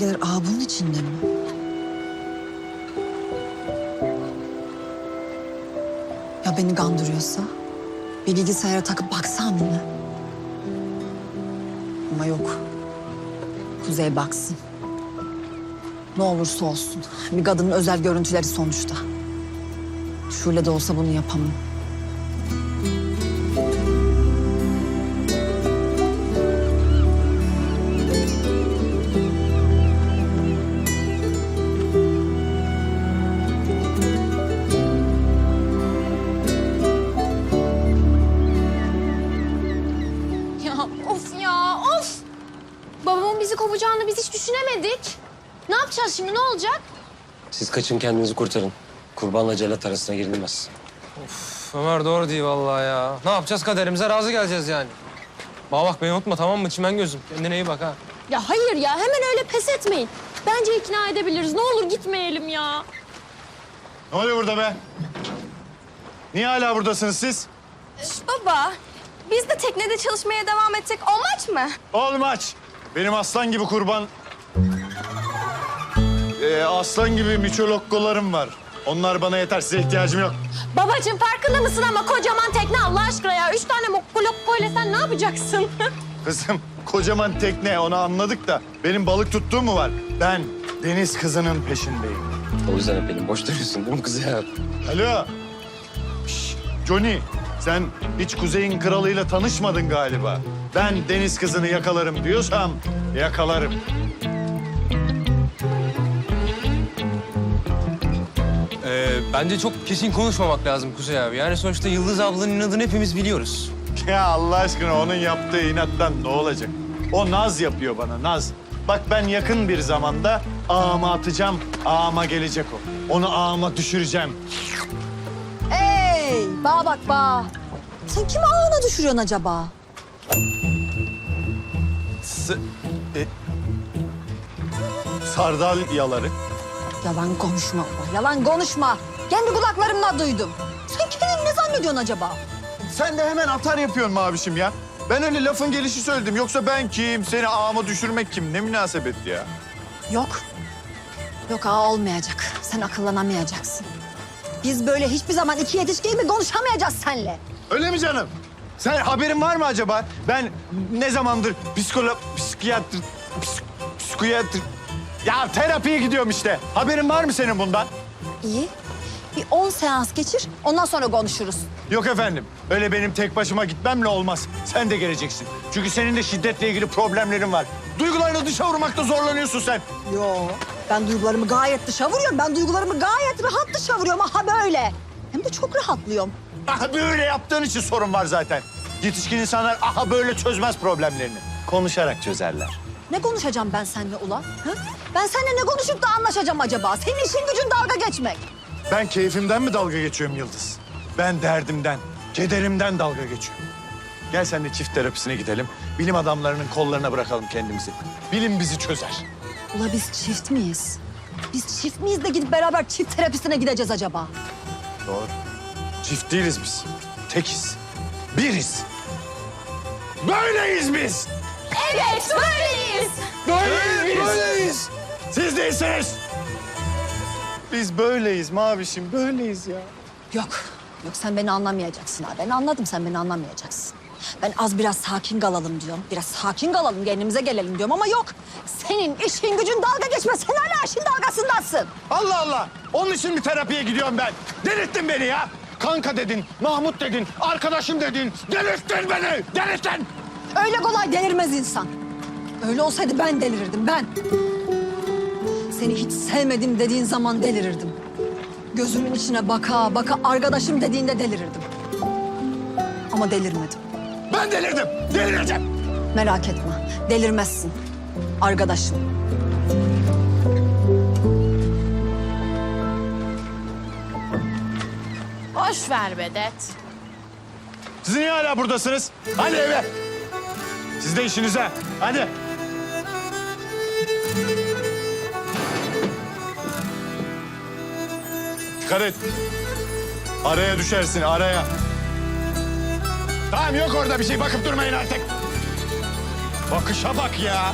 belgeler aa bunun içinde mi? Ya beni kandırıyorsa? Bir bilgisayara takıp baksam mı? Ama yok. Kuzey baksın. Ne olursa olsun. Bir kadının özel görüntüleri sonuçta. Şöyle de olsa bunu yapamam. Yapacağız şimdi ne olacak? Siz kaçın kendinizi kurtarın. Kurbanla celat arasına girilmez. Ömer doğru değil vallahi ya. Ne yapacağız kaderimize razı geleceğiz yani. Bana bak beni unutma tamam mı çimen gözüm. Kendine iyi bak ha. Ya hayır ya hemen öyle pes etmeyin. Bence ikna edebiliriz. Ne olur gitmeyelim ya. Ne oluyor burada be? Niye hala buradasınız siz? Baba, biz de teknede çalışmaya devam etsek olmaz mı? Olmaç. Benim aslan gibi kurban... Ee, aslan gibi miçolokkolarım var. Onlar bana yeter. Size ihtiyacım yok. Babacığım farkında mısın ama kocaman tekne Allah aşkına ya. Üç tane mokolokko ile sen ne yapacaksın? Kızım kocaman tekne onu anladık da benim balık tuttuğum mu var? Ben deniz kızının peşindeyim. O yüzden hep benim boş duruyorsun değil mi kız ya? Alo. Şş, Johnny sen hiç Kuzey'in kralıyla tanışmadın galiba. Ben deniz kızını yakalarım diyorsam yakalarım. Ee, bence çok kesin konuşmamak lazım Kuzey abi. Yani sonuçta Yıldız ablanın inadını hepimiz biliyoruz. Ya Allah aşkına onun yaptığı inattan ne olacak? O naz yapıyor bana naz. Bak ben yakın bir zamanda ağıma atacağım. Ağıma gelecek o. Onu ağıma düşüreceğim. Hey, bana bak ba. Sen kimi ağına düşürüyorsun acaba? S e, sardalyaları. Yalan konuşma baba, yalan konuşma. Kendi kulaklarımla duydum. Sen kendini ne zannediyorsun acaba? Sen de hemen atar yapıyorsun mavişim ya. Ben öyle lafın gelişi söyledim. Yoksa ben kim? Seni ağıma düşürmek kim? Ne münasebet ya. Yok. Yok ağa olmayacak. Sen akıllanamayacaksın. Biz böyle hiçbir zaman iki yetişkin gibi konuşamayacağız seninle. Öyle mi canım? Sen haberin var mı acaba? Ben ne zamandır psikolog, psikiyatr, psik, psikiyatr... Ya terapiye gidiyorum işte. Haberin var mı senin bundan? İyi. Bir on seans geçir, ondan sonra konuşuruz. Yok efendim. Öyle benim tek başıma gitmemle olmaz. Sen de geleceksin. Çünkü senin de şiddetle ilgili problemlerin var. Duygularını dışa vurmakta zorlanıyorsun sen. Yo, ben duygularımı gayet dışa vuruyorum. Ben duygularımı gayet rahat dışa vuruyorum. Aha böyle. Hem de çok rahatlıyorum. Aha böyle yaptığın için sorun var zaten. Yetişkin insanlar aha böyle çözmez problemlerini. Konuşarak çözerler. Ne konuşacağım ben seninle ulan? Ha? Ben seninle ne konuşup da anlaşacağım acaba? Senin işin gücün dalga geçmek. Ben keyfimden mi dalga geçiyorum Yıldız? Ben derdimden, kederimden dalga geçiyorum. Gel sen de çift terapisine gidelim. Bilim adamlarının kollarına bırakalım kendimizi. Bilim bizi çözer. Ula biz çift miyiz? Biz çift miyiz de gidip beraber çift terapisine gideceğiz acaba? Doğru. Çift değiliz biz. Tekiz. Biriz. Böyleyiz biz. Evet böyleyiz. Böyleyiz. Böyleyiz. Siz değilsiniz. Biz böyleyiz mavişim, böyleyiz ya. Yok. Yok sen beni anlamayacaksın ha. Ben anladım sen beni anlamayacaksın. Ben az biraz sakin kalalım diyorum. Biraz sakin kalalım, kendimize gelelim diyorum ama yok. Senin işin gücün dalga geçme. Sen hala işin dalgasındasın. Allah Allah. Onun için mi terapiye gidiyorum ben? Delirttin beni ya. Kanka dedin, Mahmut dedin, arkadaşım dedin. Delirttin beni, delirttin. Öyle kolay delirmez insan. Öyle olsaydı ben delirirdim, ben. Seni hiç sevmedim dediğin zaman delirirdim. Gözümün içine baka baka arkadaşım dediğinde delirirdim. Ama delirmedim. Ben delirdim, delireceğim. Merak etme, delirmezsin. Arkadaşım. Boş ver Bedet. Siz niye hala buradasınız? Hadi eve. Siz de işinize. Hadi. Dikkat et. Araya düşersin, araya. Tamam yok orada bir şey. Bakıp durmayın artık. Bakışa bak ya.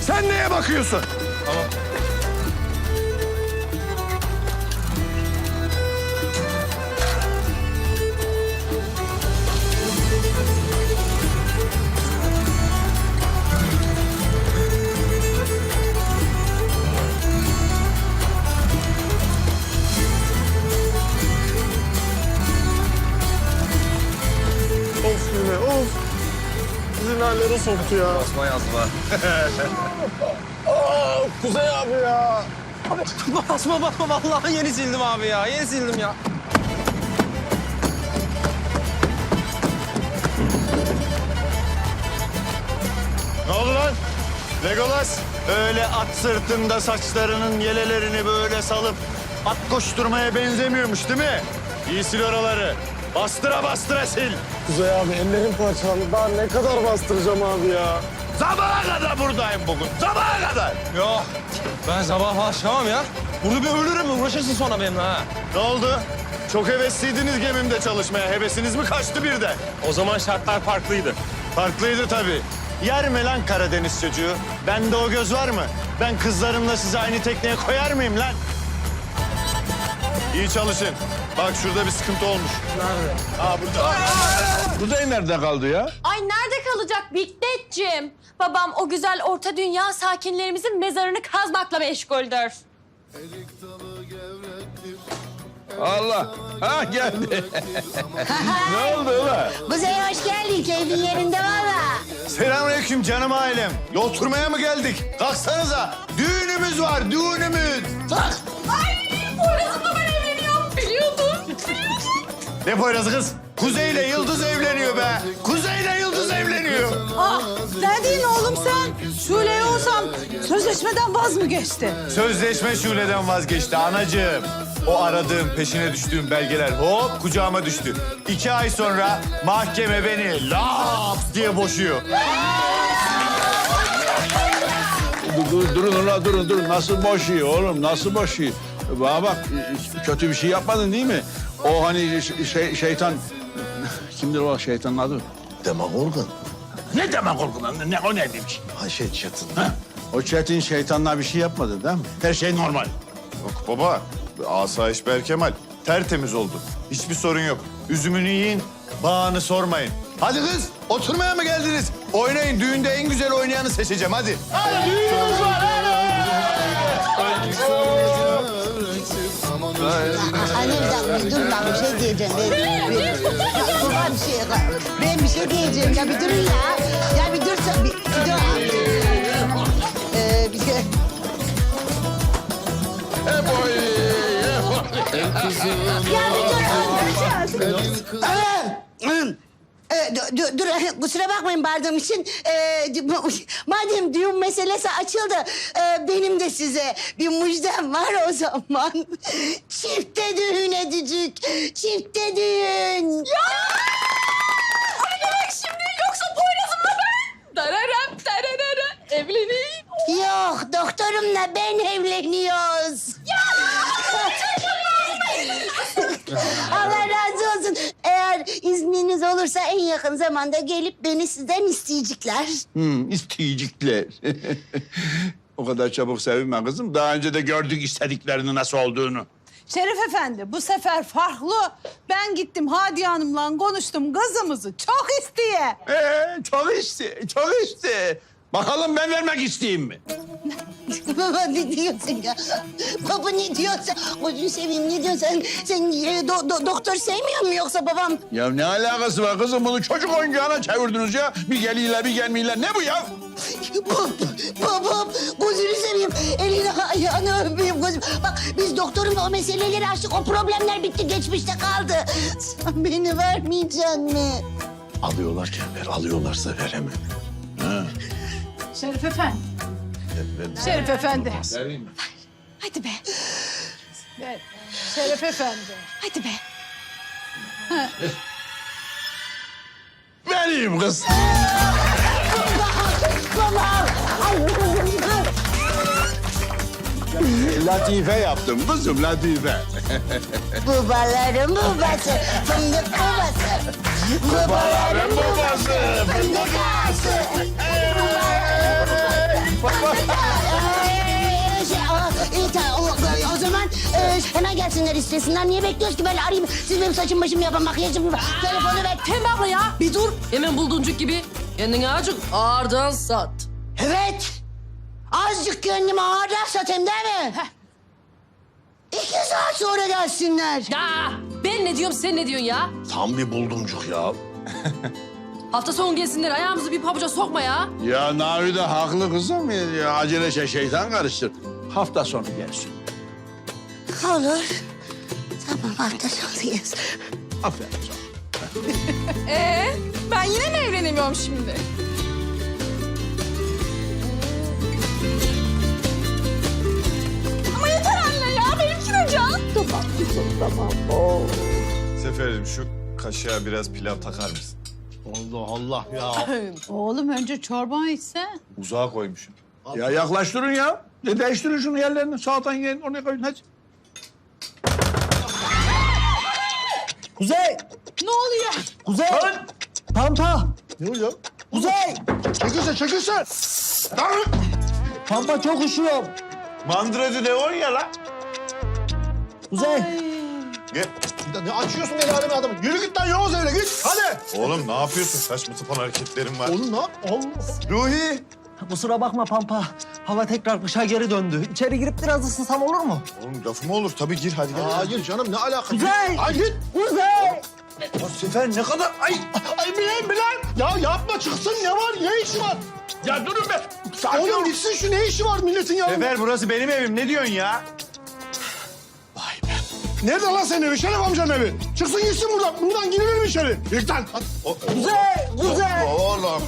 Sen neye bakıyorsun? Tamam. Bizi nerelere soktu ya. Basma yazma. Aa, Kuzey abi ya. basma basma vallahi yeni sildim abi ya. Yeni sildim ya. Ne oldu lan? Legolas öyle at sırtında saçlarının yelelerini böyle salıp at koşturmaya benzemiyormuş değil mi? İyi sil oraları. Bastıra bastıra sil. Kuzey abi ellerim parçalandı. Daha ne kadar bastıracağım abi ya? Sabaha kadar buradayım bugün. Sabaha kadar. Yok. Ben sabah başlamam ya. Burada bir ölürüm uğraşırsın sonra benimle ha. Ne oldu? Çok hevesliydiniz gemimde çalışmaya. Hevesiniz mi kaçtı birden? O zaman şartlar farklıydı. Farklıydı tabii. Yer mi lan Karadeniz çocuğu? Bende o göz var mı? Ben kızlarımla sizi aynı tekneye koyar mıyım lan? İyi çalışın. Bak şurada bir sıkıntı olmuş. Nerede? Aa burada. Kuzey nerede kaldı ya? Ay nerede kalacak Bigdet'cim? Babam o güzel orta dünya sakinlerimizin mezarını kazmakla meşguldür. Allah. Ha geldi. ne oldu ulan? Kuzey hoş geldin. Keyfin yerinde valla. Selamünaleyküm canım ailem. Ya oturmaya mı geldik? Kalksanıza. Düğünümüz var, düğünümüz. Kalk. Ay evleniyorum biliyordum. Ne Poyraz'ı kız? Kuzey ile Yıldız evleniyor be. Kuzey ile Yıldız evleniyor. Ah, diyorsun oğlum sen? Şule olsam sözleşmeden vaz mı geçti? Sözleşme şuleden vazgeçti anacığım. O aradığım, peşine düştüğüm belgeler hop kucağıma düştü. İki ay sonra mahkeme beni laps diye boşuyor. Dur, dur, durun ulan durun durun. Nasıl boşuyor oğlum nasıl boşuyor? Bana bak kötü bir şey yapmadın değil mi? O hani ş- şey, şeytan... Kimdir o şeytanın adı? Demagorgon. Ne korkulan? Ne, o ne demiş? Ayşe Çetin. O çetin şeytanla bir şey yapmadı değil mi? Her şey normal. Yok baba, asayiş Berkemal tertemiz oldu. Hiçbir sorun yok. Üzümünü yiyin, bağını sormayın. Hadi kız, oturmaya mı geldiniz? Oynayın, düğünde en güzel oynayanı seçeceğim hadi. Hadi düğünümüz var, hadi! Annemden bir dur lan bir şey diyeceğim. Ben, bir, Kurban bir şey. Ben bir şey diyeceğim. Ya bir durun ya. Ya bir dur. Bir, bir dur. Ee, bir şey... Ya bir dur. Dur, kusura bakmayın bağırdığım için. Ee, madem düğün meselesi açıldı, e, benim de size bir müjdem var o zaman. Çifte düğün edecek, çifte düğün. Ya! Demek şimdi yoksa Poyraz'ımla ben. Dararam dararara evleneyim. Yok, doktorumla ben evleniyoruz. Allah razı olursa en yakın zamanda gelip beni sizden isteyecekler. Hmm, isteyecekler. o kadar çabuk sevinme kızım. Daha önce de gördük istediklerinin nasıl olduğunu. Şerif Efendi bu sefer farklı. Ben gittim Hadiye Hanım'la konuştum kızımızı çok isteye. Ee, çok isti, çok isti. Bakalım ben vermek isteyeyim mi? Baba ne diyorsun ya? Baba ne diyorsun? Gözünü seveyim ne diyorsun sen? Sen e, do- do- doktor sevmiyor mu yoksa babam? Ya ne alakası var kızım? Bunu çocuk oyuncağına çevirdiniz ya. Bir geliyorlar, bir gelmiyorlar. Ne bu ya? Bab- Babam gözünü seveyim. Elini ayağını öpeyim gözüm. Bak biz doktorumla o meseleleri açtık. O problemler bitti geçmişte kaldı. Sen beni vermeyeceksin mi? Alıyorlarken ver, alıyorlarsa veremem. Şerif Efendi. Şerif Efendi. Hadi be. Ver. Şerif Efendi. Hadi be. Vereyim kız. Latife yaptım kızım, latife. Babaların babası, fındık babası. Babaların babası, fındık babası. Gelsinler istesinler. Niye bekliyoruz ki böyle arayayım? Siz benim saçım başımı yapın, makyajımı telefonu ver. Pembe abla ya. Bir dur. Hemen bulduncuk gibi kendini azıcık ağırdan sat. Evet. Azıcık kendimi ağırdan satayım değil mi? İki saat sonra gelsinler. Ya ben ne diyorum sen ne diyorsun ya? Tam bir buldumcuk ya. Hafta sonu gelsinler ayağımızı bir pabuca sokma ya. Ya Navide haklı kızım. Ya, acele şey şeytan karıştır. Hafta sonu gelsin. Olur. Tamam sonuyuz. Aferin sana. Ee, ben yine mi evlenemiyorum şimdi? Ama yeter anne ya, benimki de can. Seferim şu kaşığa biraz pilav takar mısın? Allah Allah ya. Oğlum önce çorban içse. Uzağa koymuşum. Ya yaklaştırın ya. De değiştirin şunu yerlerini. Sağdan gelin oraya koyun hadi. Kuzey! Ne oluyor? Kuzey! Pampa! Ne oluyor? Kuzey! Çekilse çekilse. Pampa çok üşüyorum. Mandıracı Leon ya la. Kuzey! Gel. Ne açıyorsun el aleme adamı? Yürü git lan Yavuz evine git. Hadi. Oğlum ne yapıyorsun? Saçma sapan hareketlerin var. Oğlum ne yap? Allah. Ruhi. Kusura bakma Pampa. Hava tekrar kışa geri döndü. İçeri girip biraz ısınsam olur mu? Oğlum lafı mı olur? Tabii gir hadi gel. Hayır canım ne alaka? Kuzey! Ay git. Kuzey! Ya Sefer ne kadar... Ay, ay Bilal Bilal. Ya yapma çıksın ne var? Ne işi var? Ya durun be. Oğlum gitsin şu ne işi var milletin yanında? Sefer burası benim evim. Ne diyorsun ya? Nerede lan senin evi? Şeref amcanın evi. Çıksın gitsin buradan. Buradan gidilir mi içeri? Git lan. O- Kuzey! Kuzey! Oğlum.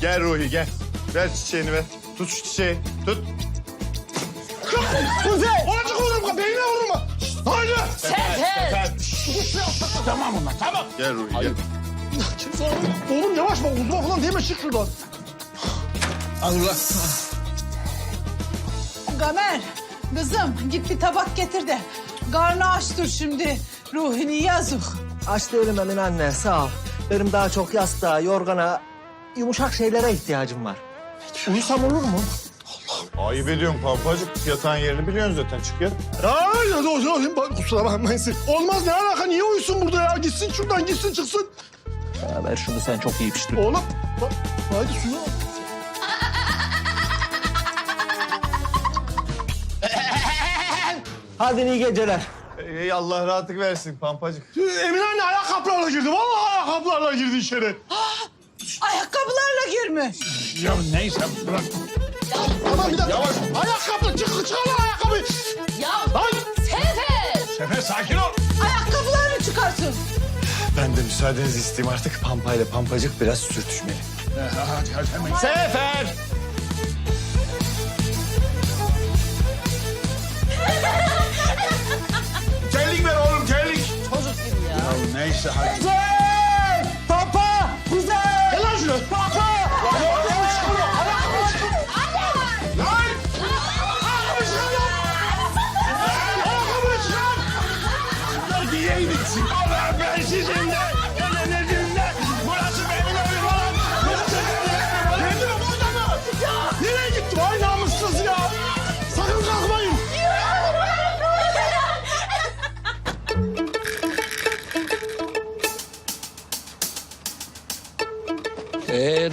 Gel Ruhi gel. Ver çiçeğini ver. Tut şu çiçeği. Tut. Kuzey! Oracık vururum. Beynine vururum. Haydi. Sefer. Tamam ulan tamam. Gel Ruhi gel. Kimse oğlum. Oğlum yavaş bak uzman falan deme çık şuradan. Allah. Gamer, kızım git bir tabak getir de. Karnı açtır şimdi. Ruhini yazık. Aç değilim Emin anne sağ ol. Benim daha çok yastığa, yorgana, yumuşak şeylere ihtiyacım var. Uyusam olur mu? Ayıp ediyorum pampacık. Yatağın yerini biliyorsun zaten. Çık yat. Ay ya dur dur. Bak, Kusura bakmayın siz. Olmaz ne alaka? Niye uyusun burada ya? Gitsin şuradan gitsin çıksın. Ya ver şunu sen çok iyi piştin. Oğlum. Bak. Haydi suya. Hadi iyi geceler. Ey Allah rahatlık versin pampacık. Emine anne ayakkabılarla girdi. Vallahi ayakkabılarla girdi içeri. Ayakkabılarla girmiş. Ya neyse bırak. Tamam bir dakika. Yavaş. Ayakkabı çık çıkar lan ayakkabıyı. Ya Lan. Sefer. Sefer sakin ol. Ayakkabılarını çıkarsın. Ben de müsaadenizi isteyeyim artık. Pampa ile pampacık biraz sürtüşmeli. Hadi hadi hemen. Sefer! Terlik ver oğlum terlik. Ya neyse hadi. Peter.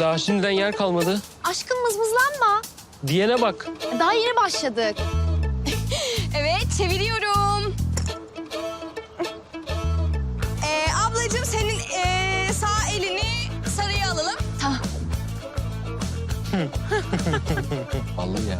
Daha şimdiden yer kalmadı. Aşkım mızmızlanma. Diyene bak. Daha yeni başladık. evet çeviriyorum. Ee, ablacığım senin ee, sağ elini sarıya alalım. Tamam. Vallahi ya.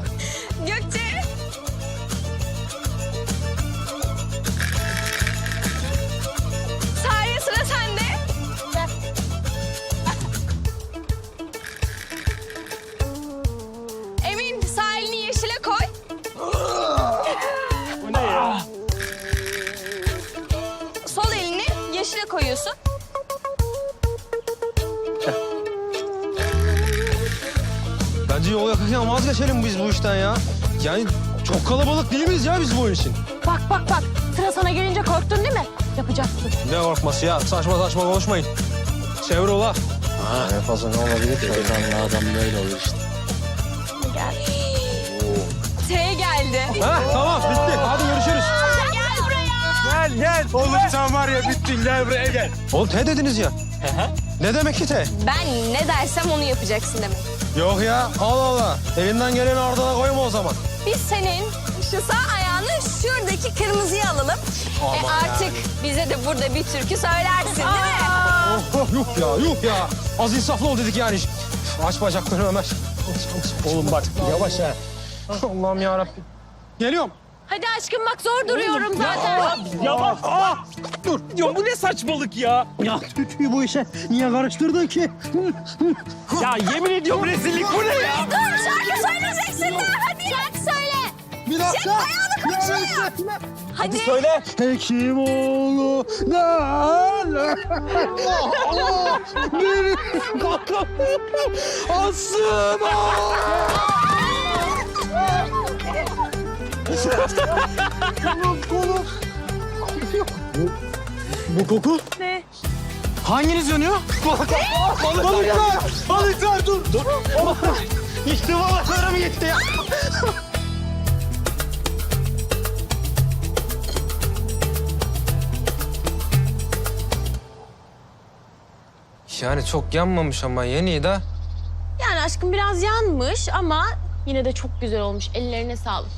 Yani çok kalabalık değil miyiz ya biz bu iş için? Bak bak bak. Sıra sana gelince korktun değil mi? Yapacaksın. Ne korkması ya? Saçma saçma konuşmayın. Çevir ola. Ha, en fazla ne olabilir ki? Şeytanlı adam böyle olur işte. Gel. geldi. Ha tamam bitti. Hadi görüşürüz. Gel buraya. Gel gel. Oğlum sen var ya bittin gel buraya gel. Oğlum te dediniz ya. ne demek ki te? Ben ne dersem onu yapacaksın demek. Yok ya Allah Allah. Elinden geleni ardına koyma o zaman. Biz senin şu sağ ayağını şuradaki kırmızıya alalım. e artık bize de burada bir türkü söylersin değil mi? Oh, oh, yuh ya yuh ya. Az insaflı ol dedik yani. Aç bacaklarını Ömer. Oğlum bak yavaş ha. Allah'ım ya Rabbim. Geliyorum. Hadi aşkım bak zor duruyorum zaten. Yavaş. Aa, dur. Ya bu ne saçmalık ya? Ya tütüyü bu işe niye karıştırdın ki? ya yemin ediyorum rezillik bu ne ya? Dur şarkı söyleyeceksin de hadi. Şarkı dakika. Çek ayağını kaçırıyor. Hadi. Söyle. Hekimoğlu ne? Bir kakam. Asım. Bu koku? Ne? Hanginiz yanıyor? Balıklar! Balıklar dur! Dur! Gitti balıklarım gitti ya! Yani çok yanmamış ama yeni de. Yani aşkım biraz yanmış ama yine de çok güzel olmuş. Ellerine sağlık.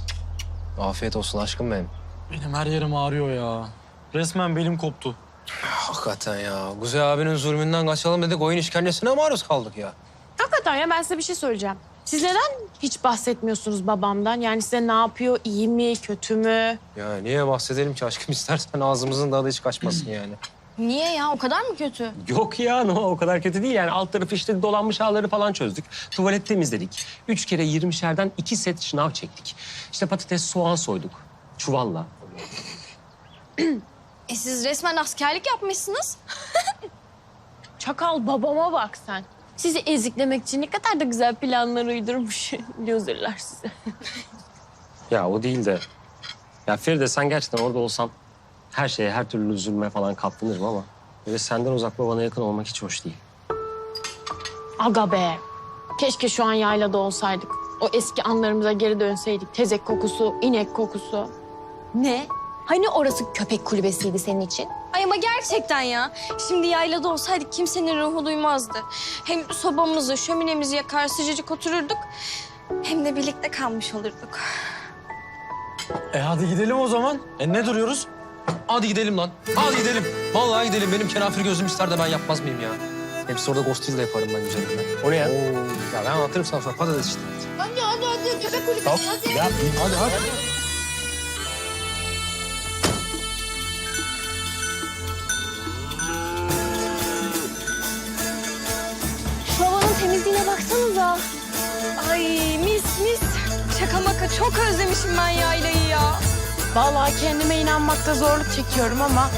Afiyet olsun aşkım benim. Benim her yerim ağrıyor ya. Resmen belim koptu. Hakikaten ya. Kuzey abinin zulmünden kaçalım dedik. Oyun işkencesine maruz kaldık ya. Hakikaten ya ben size bir şey söyleyeceğim. Siz neden hiç bahsetmiyorsunuz babamdan? Yani size ne yapıyor? iyi mi, kötü mü? Ya niye bahsedelim ki aşkım istersen ağzımızın tadı hiç kaçmasın yani. Niye ya o kadar mı kötü? Yok ya no, o kadar kötü değil yani. Alt tarafı işte dolanmış ağları falan çözdük. Tuvalet temizledik. Üç kere yirmişerden iki set şınav çektik. İşte patates, soğan soyduk. Çuvalla. E siz resmen askerlik yapmışsınız. Çakal babama bak sen. Sizi eziklemek için ne kadar da güzel planlar uydurmuş. Loserlar size. Ya o değil de. Ya Feride sen gerçekten orada olsan her şeye, her türlü zulme falan katlanırım ama böyle senden uzak ve bana yakın olmak hiç hoş değil. Aga be. Keşke şu an yaylada olsaydık. O eski anlarımıza geri dönseydik. Tezek kokusu, inek kokusu. Ne? Hani orası köpek kulübesiydi senin için? Ay ama gerçekten ya. Şimdi yaylada olsaydık kimsenin ruhu duymazdı. Hem sobamızı, şöminemizi yakar sıcacık otururduk. Hem de birlikte kalmış olurduk. E hadi gidelim o zaman. E ne duruyoruz? Hadi gidelim lan. Hadi gidelim. Vallahi gidelim. Benim kenafir gözüm ister de ben yapmaz mıyım ya? Hepsi orada ghostil de yaparım ben güzelimle. O ne ya? Ya ben anlatırım sana sonra patates işte. Hadi hadi hadi köpek kulübesi hadi. Hadi hadi. Şu havanın temizliğine baksanıza. Ay mis mis. Şaka maka çok özlemişim ben yaylayı ya. Vallahi kendime inanmakta zorluk çekiyorum ama...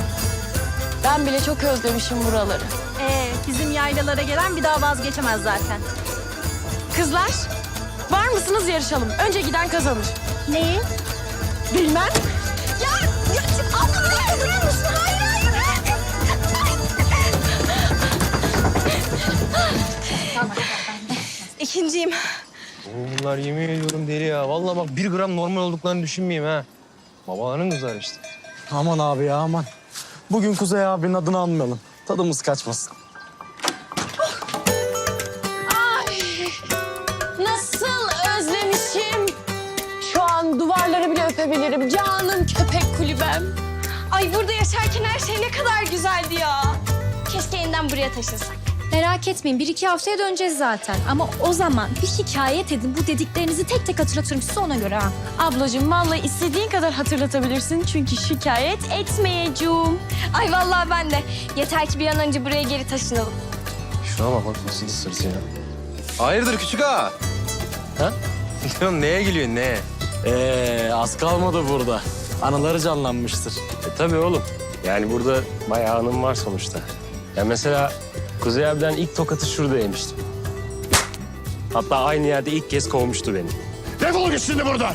...ben bile çok özlemişim buraları. Ee, bizim yaylalara gelen bir daha vazgeçemez zaten. Kızlar, var mısınız yarışalım? Önce giden kazanır. Neyi? Bilmem. Ya, ya abla buraya durur musun? Hayır, hayır. İkinciyim. Bunlar yemin ediyorum deli ya. Vallahi bak bir gram normal olduklarını düşünmeyeyim ha. Babaların kızları işte. Aman abi ya aman. Bugün Kuzey abinin adını anmayalım. Tadımız kaçmasın. Nasıl özlemişim. Şu an duvarları bile öpebilirim. Canım köpek kulübem. Ay burada yaşarken her şey ne kadar güzeldi ya. Keşke yeniden buraya taşınsak. Merak etmeyin bir iki haftaya döneceğiz zaten. Ama o zaman bir şikayet edin. Bu dediklerinizi tek tek hatırlatırım size ona göre ha. Ablacığım vallahi istediğin kadar hatırlatabilirsin. Çünkü şikayet etmeyeceğim. Ay vallahi ben de. Yeter ki bir an önce buraya geri taşınalım. Şuna bak bak nasıl ısırsın ya. Hayırdır küçük ağa? Ha? Neye gülüyorsun neye? Ee, az kalmadı burada. Anıları canlanmıştır. E tabii oğlum. Yani burada bayağı anım var sonuçta. Ya mesela Kuzey abiden ilk tokatı şurada yemiştim. Hatta aynı yerde ilk kez kovmuştu beni. Defol git şimdi buradan.